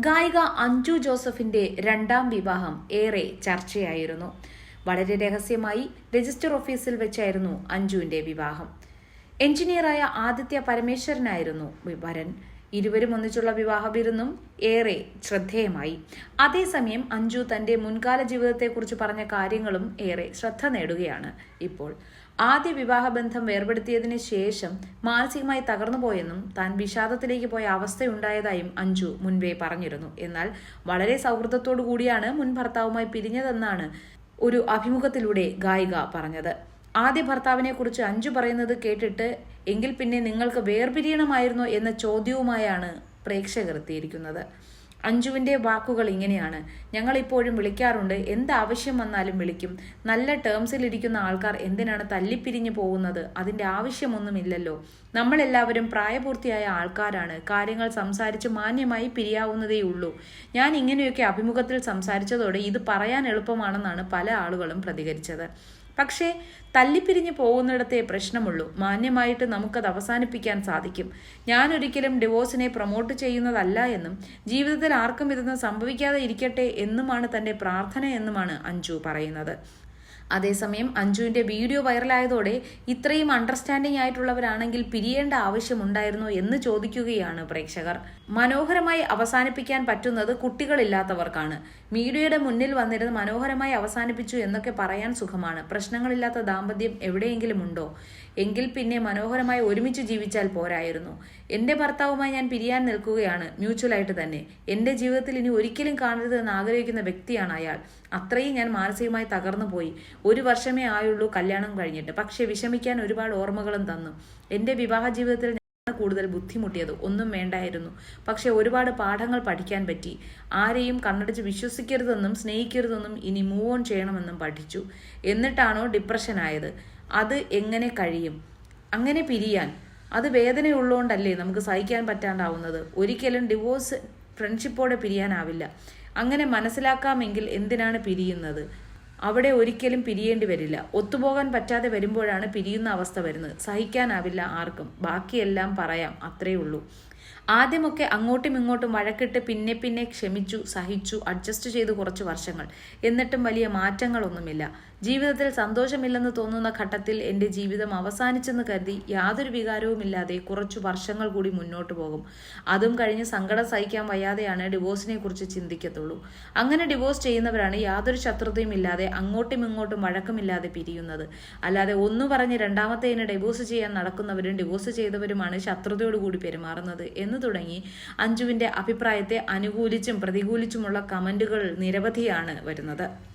ഗായിക അഞ്ജു ജോസഫിന്റെ രണ്ടാം വിവാഹം ഏറെ ചർച്ചയായിരുന്നു. വളരെ രഹസ്യമായി രജിസ്റ്റർ ഓഫീസിൽ വെച്ചായിരുന്നു അഞ്ജുവിന്റെ വിവാഹം. എഞ്ചിനീയറായ ആദിത്യ പരമേശ്വരനായിരുന്നു വരൻ. ഇരുവരും ഒന്നിച്ചുള്ള വിവാഹ വിരുന്നും ഏറെ ശ്രദ്ധേയമായി. അതേസമയം അഞ്ജു തന്റെ മുൻകാല ജീവിതത്തെക്കുറിച്ച് പറഞ്ഞ കാര്യങ്ങളും ഏറെ ശ്രദ്ധ നേടുകയാണ്. ഇപ്പോൾ ആദ്യ വിവാഹബന്ധം വേർപെടുത്തിയതിനു ശേഷം മാനസികമായി തകർന്നുപോയെന്നും താൻ വിഷാദത്തിലേക്ക് പോയ അവസ്ഥയുണ്ടായതായും അഞ്ജു മുൻപേ പറഞ്ഞിരുന്നു. എന്നാൽ വളരെ സൗഹൃദത്തോടു കൂടിയാണ് മുൻ ഭർത്താവുമായി പിരിഞ്ഞതെന്നാണ് ഒരു അഭിമുഖത്തിലൂടെ ഗായിക പറഞ്ഞത്. ആദ്യ ഭർത്താവിനെ കുറിച്ച് അഞ്ചു പറയുന്നത് കേട്ടിട്ട് എങ്കിൽ പിന്നെ നിങ്ങൾക്ക് വേർപിരിയണമായിരുന്നോ എന്ന ചോദ്യവുമായാണ് പ്രേക്ഷകർ എത്തിയിരിക്കുന്നത്. അഞ്ജുവിന്റെ വാക്കുകൾ ഇങ്ങനെയാണ്. ഞങ്ങൾ ഇപ്പോഴും വിളിക്കാറുണ്ട് എന്താവശ്യം വന്നാലും വിളിക്കും. നല്ല ടേംസിൽ ഇരിക്കുന്ന ആൾക്കാർ എന്തിനാണ് തല്ലിപ്പിരിഞ്ഞു പോകുന്നത്? അതിന്റെ ആവശ്യമൊന്നുമില്ലല്ലോ. നമ്മളെല്ലാവരും പ്രായപൂർത്തിയായ ആൾക്കാരാണ്. കാര്യങ്ങൾ സംസാരിച്ച് മാന്യമായി പിരിയാവുന്നതേയുള്ളൂ. ഞാൻ ഇങ്ങനെയൊക്കെ അഭിമുഖത്തിൽ സംസാരിച്ചതോടെ ഇത് പറയാൻ എളുപ്പമാണെന്നാണ് പല ആളുകളും പ്രതികരിച്ചത്. പക്ഷേ തല്ലിപ്പിരിഞ്ഞു പോകുന്നിടത്തേ പ്രശ്നമുള്ളൂ. മാന്യമായിട്ട് നമുക്കത് അവസാനിപ്പിക്കാൻ സാധിക്കും. ഞാൻ ഒരിക്കലും ഡിവോഴ്സിനെ പ്രൊമോട്ട് ചെയ്യുന്നതല്ല എന്നും ജീവിതത്തിൽ ആർക്കും ഇതൊന്നും സംഭവിക്കാതെ ഇരിക്കട്ടെ എന്നുമാണ് തന്റെ പ്രാർത്ഥന എന്നുമാണ് അഞ്ജു പറയുന്നത്. അതേസമയം അഞ്ജുവിന്റെ വീഡിയോ വൈറലായതോടെ ഇത്രയും അണ്ടർസ്റ്റാൻഡിംഗ് ആയിട്ടുള്ളവരാണെങ്കിൽ പിരിയേണ്ട ആവശ്യമുണ്ടായിരുന്നു എന്ന് ചോദിക്കുകയാണ് പ്രേക്ഷകർ. മനോഹരമായി അവസാനിപ്പിക്കാൻ പറ്റുന്നത് കുട്ടികളില്ലാത്തവർക്കാണ്. മീഡിയയുടെ മുന്നിൽ വന്നിരുന്ന് മനോഹരമായി അവസാനിപ്പിച്ചു എന്നൊക്കെ പറയാൻ സുഖമാണ്. പ്രശ്നങ്ങളില്ലാത്ത ദാമ്പത്യം എവിടെയെങ്കിലും ഉണ്ടോ? എങ്കിൽ പിന്നെ മനോഹരമായി ഒരുമിച്ച് ജീവിച്ചാൽ പോരായിരുന്നു. എന്റെ ഭർത്താവുമായി ഞാൻ പിരിയാൻ നിൽക്കുകയാണ് മ്യൂച്വലായിട്ട് തന്നെ. എന്റെ ജീവിതത്തിൽ ഇനി ഒരിക്കലും കാണരുതെന്ന് ആഗ്രഹിക്കുന്ന വ്യക്തിയാണ് അയാൾ. അത്രയും ഞാൻ മാനസികമായി തകർന്നു പോയി ഒരു വർഷമേ ആയുള്ളൂ കല്യാണം കഴിഞ്ഞിട്ട്. പക്ഷേ വിഷമിക്കാൻ ഒരുപാട് ഓർമ്മകളും തന്നു. എന്റെ വിവാഹ ജീവിതത്തിൽ കൂടുതൽ ബുദ്ധിമുട്ടിയത്. ഒന്നും വേണ്ടായിരുന്നു. പക്ഷേ ഒരുപാട് പാഠങ്ങൾ പഠിക്കാൻ പറ്റി. ആരെയും കണ്ണടിച്ച് വിശ്വസിക്കരുതെന്നും സ്നേഹിക്കരുതെന്നും ഇനി മൂവ് ഓൺ ചെയ്യണമെന്നും പഠിച്ചു. എന്നിട്ടാണോ ഡിപ്രഷൻ ആയത്? അത് എങ്ങനെ കഴിയും? അങ്ങനെ പിരിയാൻ. അത് വേദനയുള്ളതുകൊണ്ടല്ലേ നമുക്ക് സഹിക്കാൻ പറ്റാണ്ടാവുന്നത്? ഒരിക്കലും ഡിവോഴ്സ് ഫ്രണ്ട്ഷിപ്പോടെ പിരിയാനാവില്ല. അങ്ങനെ മനസ്സിലാക്കാമെങ്കിൽ എന്തിനാണ് പിരിയുന്നത്? അവിടെ ഒരിക്കലും പിരിയേണ്ടി വരില്ല. ഒത്തുപോകാൻ പറ്റാതെ വരുമ്പോഴാണ് പിരിയുന്ന അവസ്ഥ വരുന്നത്. സഹിക്കാനാവില്ല ആർക്കും. ബാക്കിയെല്ലാം പറയാം. അത്രേ ഉള്ളൂ. ആദ്യമൊക്കെ അങ്ങോട്ടും ഇങ്ങോട്ടും വഴക്കിട്ട് പിന്നെ പിന്നെ ക്ഷമിച്ചു സഹിച്ചു അഡ്ജസ്റ്റ് ചെയ്തു കുറച്ച് വർഷങ്ങൾ. എന്നിട്ടും വലിയ മാറ്റങ്ങളൊന്നുമില്ല. ജീവിതത്തിൽ സന്തോഷമില്ലെന്ന് തോന്നുന്ന ഘട്ടത്തിൽ എന്റെ ജീവിതം അവസാനിച്ചെന്ന് കരുതി യാതൊരു വികാരവുമില്ലാതെ കുറച്ച് വർഷങ്ങൾ കൂടി മുന്നോട്ട് പോകും. അതും കഴിഞ്ഞ് സങ്കടം സഹിക്കാൻ വയ്യാതെയാണ് ഡിവോഴ്സിനെ കുറിച്ച് ചിന്തിക്കത്തുള്ളൂ. അങ്ങനെ ഡിവോഴ്സ് ചെയ്യുന്നവരാണ് യാതൊരു ശത്രുതയും ഇല്ലാതെ അങ്ങോട്ടും ഇങ്ങോട്ടും വഴക്കമില്ലാതെ പിരിയുന്നത്. അല്ലാതെ ഒന്നു പറഞ്ഞ് രണ്ടാമത്തേന് ഡിവോഴ്സ് ചെയ്യാൻ നടക്കുന്നവരും ഡിവോഴ്സ് ചെയ്തവരുമാണ് ശത്രുതയോടുകൂടി പെരുമാറുന്നത് എന്ന് തുടങ്ങി. അഞ്ജുവിന്റെ അഭിപ്രായത്തെ അനുകൂലിച്ചും പ്രതികൂലിച്ചുമുള്ള കമന്റുകൾ നിരവധിയാണ് വരുന്നത്.